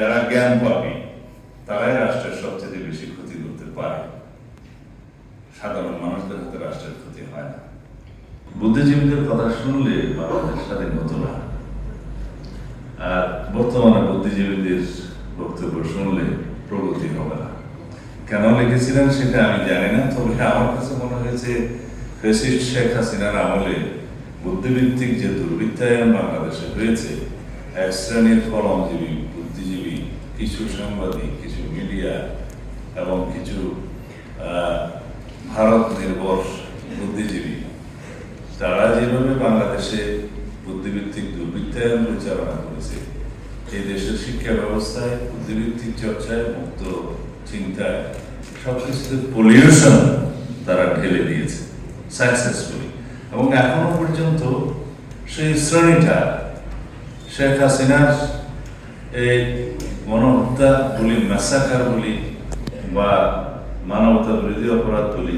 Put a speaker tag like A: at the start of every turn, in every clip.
A: যারা জ্ঞান পাবে, তারাই রাষ্ট্রের সবচেয়ে বেশি ক্ষতি করতে পারে। সাধারণ মানুষদের হাতে রাষ্ট্রের ক্ষতি হয় না। বুদ্ধিজীবীদের কথা শুনলে বাংলাদেশ স্বাধীন হতো না। আর বর্তমানে বুদ্ধিজীবীদের বক্তব্য শুনলে প্রগতি হবে না। কেন লিখেছিলেন সেটা আমি জানি না, তবে আমার কাছে মনে হয়েছে ফেসিস্ট শেখ হাসিনার আমলে বুদ্ধিভিত্তিক যে দুর্বৃত্তায়ন বাংলাদেশে হয়েছে, এক শ্রেণির কলমজীবী কিছু সাংবাদিক, কিছু মিডিয়া এবং কিছু ভারত নির্ভর বুদ্ধিজীবী, তারা যেভাবে বাংলাদেশে বুদ্ধিভিত্তিক দুর্বৃত্তায়ন পরিচালনা করেছে, এই দেশের শিক্ষা ব্যবস্থায় বুদ্ধিভিত্তিক চর্চায়, মুক্ত চিন্তায় সবকিছুতে পলিউশন তারা ঢেলে দিয়েছে সাকসেসফুলি এবং এখনও পর্যন্ত সেই শ্রেণীটা শেখ হাসিনার এই গণহত্যা বলি ম্যাসাকার বলি বা মানবতা বিরোধী অপরাধ বলি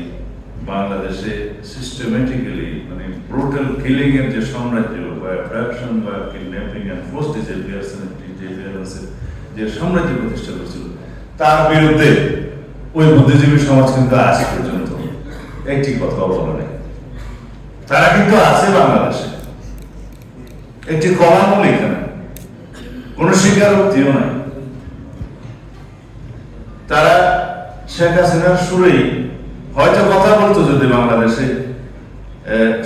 A: বাংলাদেশে সিস্টেমেটিক্যালি মানে ব্রুটাল কিলিং এর যে সাম্রাজ্য বা অ্যাট্রাকশন বা কিডন্যাপিং এন্ড ফোর্স ডিসঅ্যাপিয়ারেন্সের যে সাম্রাজ্য প্রতিষ্ঠা করেছিল, তার বিরুদ্ধে ওই বুদ্ধিজীবী সমাজ কিন্তু আজ পর্যন্ত একটি কথা বলে নাই। তারা কিন্তু আছে বাংলাদেশে। একটি কলামও লেখে না কোন স্বীকারোক্তিও নাই। তারা শেখ হাসিনার সুরেই হয়তো কথা বলতো যদি বাংলাদেশে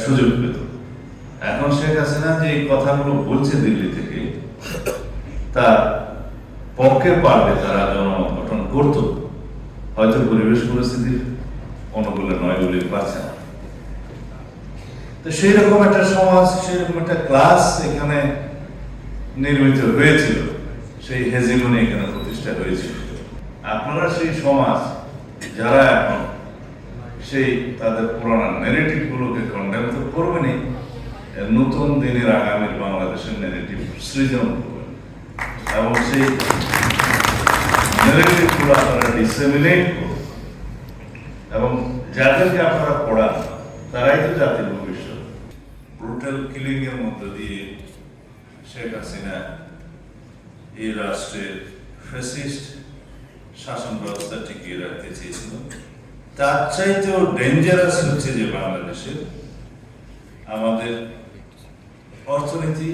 A: সুযোগ পেত। এখন শেখ হাসিনা যে কথাগুলো বলছে দিল্লি থেকে তার পক্ষে পারবে তারা জনমত গঠন করতো। হয়তো পরিবেশ পরিস্থিতির অনুকূলে নয় বলে পারছে না। তো সেই রকম একটা সমাজ সেই রকম একটা ক্লাস এখানে নির্মিত হয়েছিল। সেই হেজিমনি এখানে প্রতিষ্ঠা হয়েছিল। আপনারা সেই সমাজ, যারা এখন সেই তাদের পুরানো নেগেটিভ গুলোকে কন্ডেম তো করবেনই, এর নতুন দিনের আগামীর বাংলাদেশের নেগেটিভ সৃজন করবেন। এবং সেই নেগেটিভ আপনারা ডিসেমিনেট করবেন। এবং যাদেরকে আপনারা পড়ান, তারাই তো জাতির ভবিষ্যৎ। ব্রুটাল কিলিং এর মধ্য দিয়ে শেখ হাসিনা এই রাষ্ট্রের ফ্যাসিস্ট শাসন ব্যবস্থা টিকিয়ে রাখতে চেয়েছিল। তার চাইতেও ডেঞ্জারাস হচ্ছে যে বাংলাদেশের আমাদের অর্থনীতি,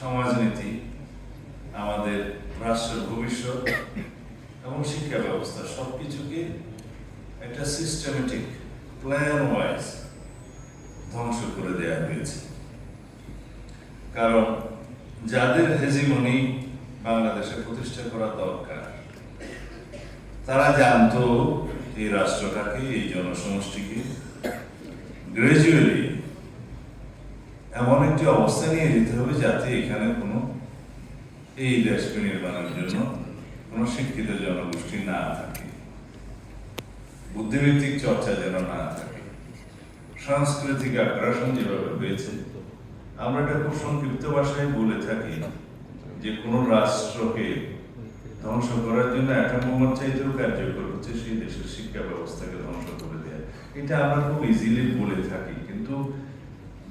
A: সমাজনীতি, আমাদের রাষ্ট্রের ভবিষ্যৎ এবং শিক্ষা ব্যবস্থা সবকিছুকে একটা সিস্টেমেটিক প্ল্যান ওয়াইজ ধ্বংস করে দেওয়া হয়েছে। কারণ যাদের হেজিমনি বাংলাদেশে প্রতিষ্ঠা করা দরকার তারা জানতো এই রাষ্ট্রটাকে, এই জনসমষ্টিকে। গ্রাজুয়ালি এমন একটি অবস্থা নিয়ে যেতে হবে যাতে এখানে কোনো এই দেশকে নির্মাণের জন্য কোনো শিক্ষিত জনগোষ্ঠী না থাকে। বুদ্ধিভিত্তিক চর্চা যেন না থাকে। সাংস্কৃতিক আগ্রাসন যেভাবে হয়েছে, আমরা এটা খুব সংক্ষিপ্ত ভাষায় বলে থাকি যে কোনো রাষ্ট্রকে ধ্বংস করার জন্য একটা মোহাম্মদ চাইতেও কার্যকর হচ্ছে সেই দেশের শিক্ষা ব্যবস্থাকে ধ্বংস করে দেয়া। এটা আমরা খুব ইজিলি বলে থাকি, কিন্তু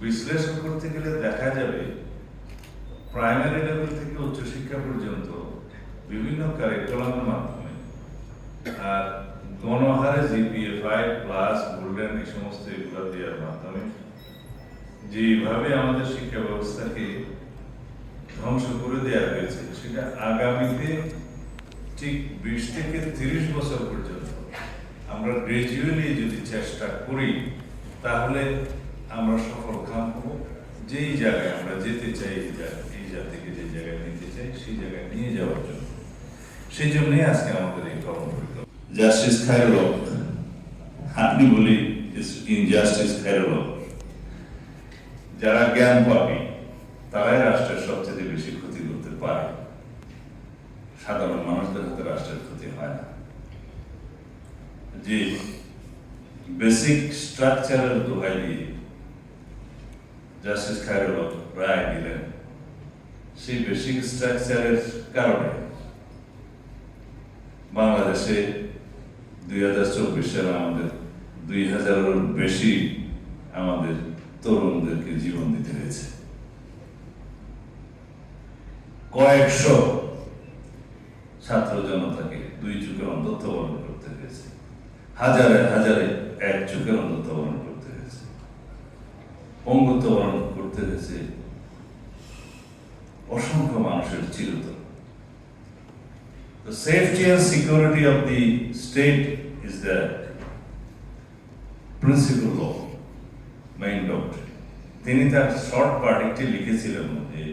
A: বিশ্লেষণ করতে গেলে দেখা যাবে প্রাইমারি লেভেল থেকে উচ্চশিক্ষা পর্যন্ত বিভিন্ন কারিকুলামের মাধ্যমে, আর গণহারে জিপিএ ফাইভ প্লাস গোল্ডেন এই সমস্ত এগুলো দেওয়ার মাধ্যমে, যেভাবে আমাদের শিক্ষা ব্যবস্থাকে ধ্বংস করে দেওয়া হয়েছে, সেটা আগামীতে ঠিক বিশ থেকে তিরিশ বছর পর্যন্ত আমরা গ্রাজুয়ালি যদি চেষ্টা করি, তাহলে আমরা সফল কাম হব। যেই জায়গায় আমরা যেতে চাই, এই জাতিকে যে জায়গায় নিতে চাই, সেই জায়গায় নিয়ে যাওয়ার জন্য। সেই জন্যই আজকে আমাদের এই কর্মপরিকল্পনা জাস্টিস খায়রুল আপনি বলি ইনজাস্টিস খায়রুল যারা জ্ঞান পাবে, তারাই রাষ্ট্রের সবচেয়ে বেশি ক্ষতি করতে পারে। সাধারণ মানুষদের হাতে রাষ্ট্রের ক্ষতি হয় না। যে বেসিক স্ট্রাকচারের দোহাই দিয়ে জাস্টিস খায়রুল রায় দিলেন, সেই বেসিক স্ট্রাকচারের কারণে বাংলাদেশে দুই হাজার চব্বিশ সালে আমাদের দুই হাজারের বেশি আমাদের তরুণদেরকে জীবন দিতে হয়েছে। কয়েকশো ছাত্র জনতাকে দুই চোখের অন্ধত্ব বরণ করতে হয়েছে। হাজারে হাজারে এক চোখের অন্ধত্ব বরণ করতে হয়েছে। পঙ্গুত্ব বরণ করতে হয়েছে অসংখ্য মানুষের চিরতর। The safety and security of the state is the principal law, main. তিনি তার শর্ট পার্টিটি লিখেছিলেন যে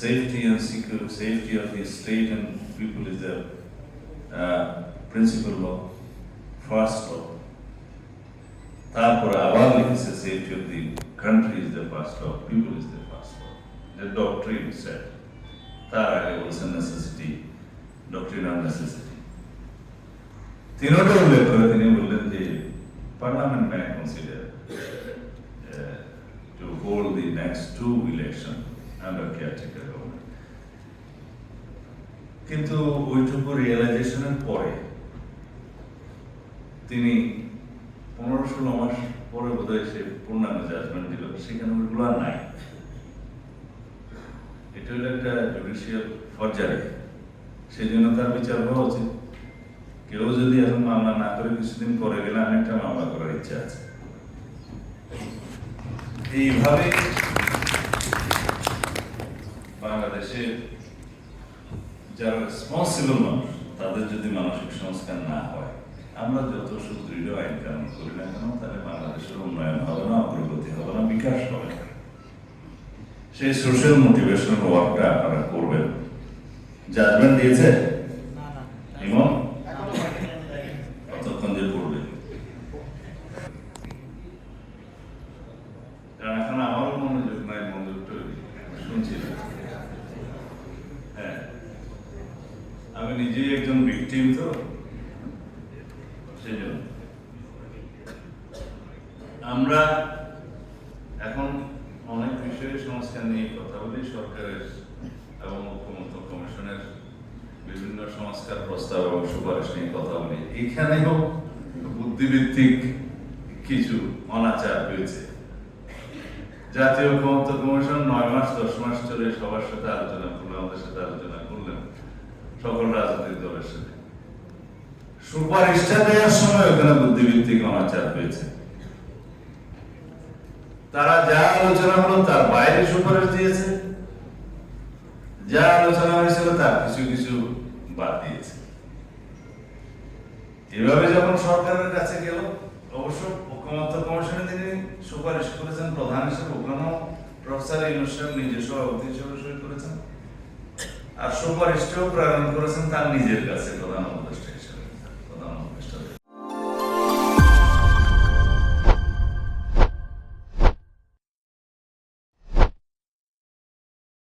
A: safety and secure safety of the state and people is the principal law first law তারপরে আবার লিখেছে safety of the country is the first law people is the first law the doctrine set তার আগে বলছেন necessity doctrine of necessity তিনোটা উল্লেখ করে তিনি বললেন যে parliament may consider to hold the next two election under caretaker government কিন্তু ওইটুকু রিয়েলাইজেশনের পরে তিনি পনেরো ষোলো মাস পরে বোধহয় সে পূর্ণাঙ্গ জাজমেন্ট দিল, সেখানে ওইগুলো আর নাই। এটা হলো একটা জুডিশিয়াল ফরজারি সেই জন্য তার বিচার হওয়া উচিত। কেউ যদি এখন মামলা না করে কিছুদিন পরে গেলে আমি একটা মামলা করার ইচ্ছা আছে। এইভাবে বাংলাদেশে যারা রেসপন্সিবল মানুষ, তাদের যদি মানসিক সংস্কার না হয়, আমরা যত সুদৃঢ় আইন কানুন করি না কেন, তাহলে বাংলাদেশের উন্নয়ন হবে না, অগ্রগতি হবে না, বিকাশ হবে না। সেই সোশ্যাল মোটিভেশনাল ওয়ার্কটা আপনারা করবেন। জাজমেন্ট দিয়েছে
B: না না
A: ইমন কতক্ষণ যে পড়বে কারণ এখন আমারও মনোযোগ নাই মনোযোগটা শুনছি না। হ্যাঁ আমি নিজেই একজন ভিকটিম তো, সেই জন্য। আমরা এখন অনেক বিষয়ে সংস্কার নিয়ে কথা বলি, সরকারের এবং ঐক্যমত্য কমিশনের বিভিন্ন সংস্কার প্রস্তাব এবং সুপারিশ নিয়ে কথা বলি। এখানেও বুদ্ধিভিত্তিক কিছু অনাচার হয়েছে জাতীয় ঐক্যমত্য কমিশন নয় মাস, দশ মাস ধরে সবার সাথে আলোচনা করল, আমাদের সাথে আলোচনা করলেন রাজনৈতিক দলের সাথে। সুপারিশটা দেওয়ার সময় ওখানে বুদ্ধিভিত্তিক অনাচার হয়েছে। তারা যা আলোচনা হলো তার বাইরে সুপারিশ দিয়েছে। যা আলোচনা হয়েছিল তার কিছু কিছু বাদ দিয়েছে। এভাবে যখন সরকারের কাছে গেল, অবশ্য ঐক্যমত্য কমিশনে তিনি সুপারিশ করেছেন। প্রধান হিসেবে ওখানেও প্রফেসর ইউনুসেফ নিজে সভাপতি হিসেবে সই করেছেন। আর সুপারিশটাও প্রেরণ করেছেন তার নিজের কাছে প্রধান উপদেষ্টা।